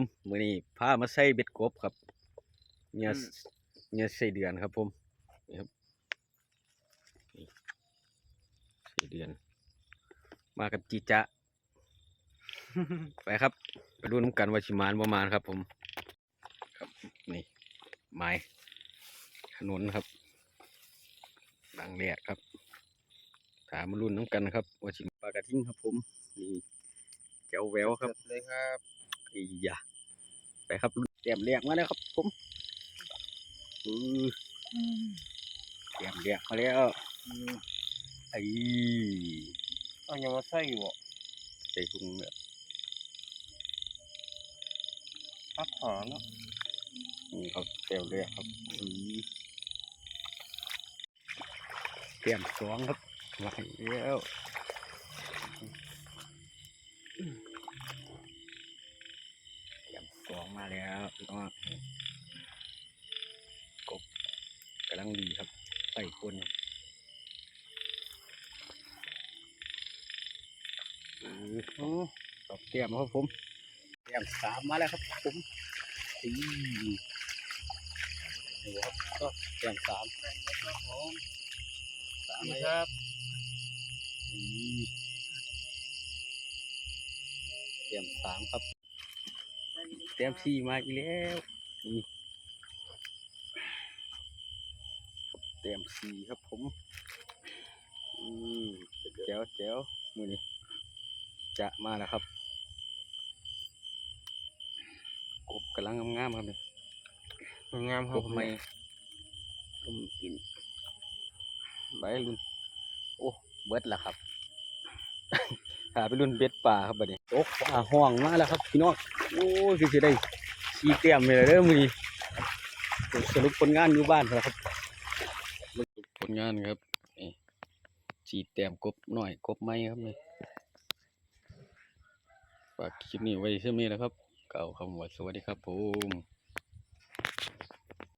ผมมื้อนี้พามาใส่เบ็ดกบครับเนี่ยเนี่ยใส่เดือนครับผมนี่ครับนี่ใส่เดือน มากับจีจะไปครับ ไปดูน้ำกันว่าชิมานประมาณครับ ผม ครับนี่ไม้ขนุนครับดังแรกครับ ถามมารุ่นน้ำกันครับว่าชิมปลากระทิงครับ ผมนี่แก้วแววครับเลยครับ อียะไปครับเตรียมเรียกมาแล้วครับ ผมอือเตรียมเรียกมาแล้วไอ้เอายังมาใส่อยู่อะใส่ถุงแบบพักหอเนาะนี่ครับเตรียมเรียกครับอือเตรียมสองครับมาแล้วเตรียม สองมาแล้วพี่น้องกบกำลังดีครับใส่คนอืออือตอบเตียมครับผมเตียมสามมาแล้วครับผมอีนี่ครับก็เตียมสามสามครับอีเตียมสามครับ ตรียมสี่มาอีกแล้วนี่เตรียมสี่ครับผมอืมแจ๋วแจ๋วมือนี้จะมาแล้วครับ กบกำลังงามๆครับเนี่ยงามคกรับบไม่ต้มกินใบรุ่นโอ้เบิดแล้วครับ หาไปรุ่นเบ็ดป่าครับบัดนี้โอ้ป่าห้องมาแล้วครับพี่น้องโอ้ยคือสิได้ขี้เตรียมเลยเด้อมื้อนี้สรุปผลงานอยู่บ้านแล้วครับสรุปผลงานครับนี่สีเตรียมกบหน่อยกบไม้ครับนี่ฝากคลิปนี้ไว้เช่นนี้นะครับกล่าวคำว่าสวัสดีครับผม